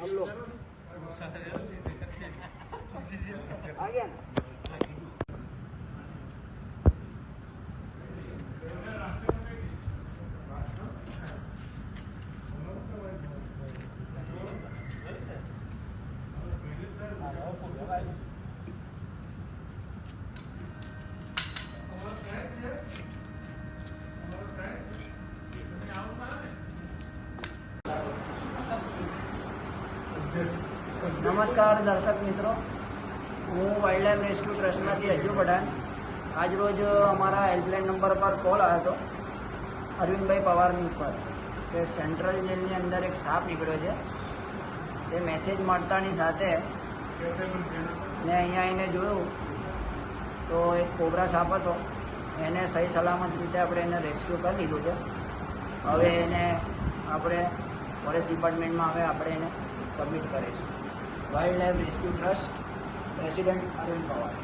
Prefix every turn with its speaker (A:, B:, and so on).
A: Hablo. Hagan. Thank you. નમસ્કાર દર્શક મિત્રો. હું વાઇલ્ડ લાઈફ રેસ્ક્યુ ટ્રસ્ટમાંથી અજુ પઠાણ. આજરોજ અમારા હેલ્પલાઇન નંબર પર કોલ આવ્યો હતો. અરવિંદભાઈ પવારની ઉપર. કે સેન્ટ્રલ જેલની અંદર એક સાપ નીકળ્યો છે. તે મેસેજ મળતાની સાથે મેં અહીંયા આવીને જોયું તો એક કોબરા સાપ હતો. એને સહી સલામત રીતે આપણે એને રેસ્ક્યુ કરી લીધું છે. હવે એને આપણે ફોરેસ્ટ ડિપાર્ટમેન્ટમાં હવે આપણે એને સબમિટ કરીશું. Wildlife rescue trust president Arvind Pawar.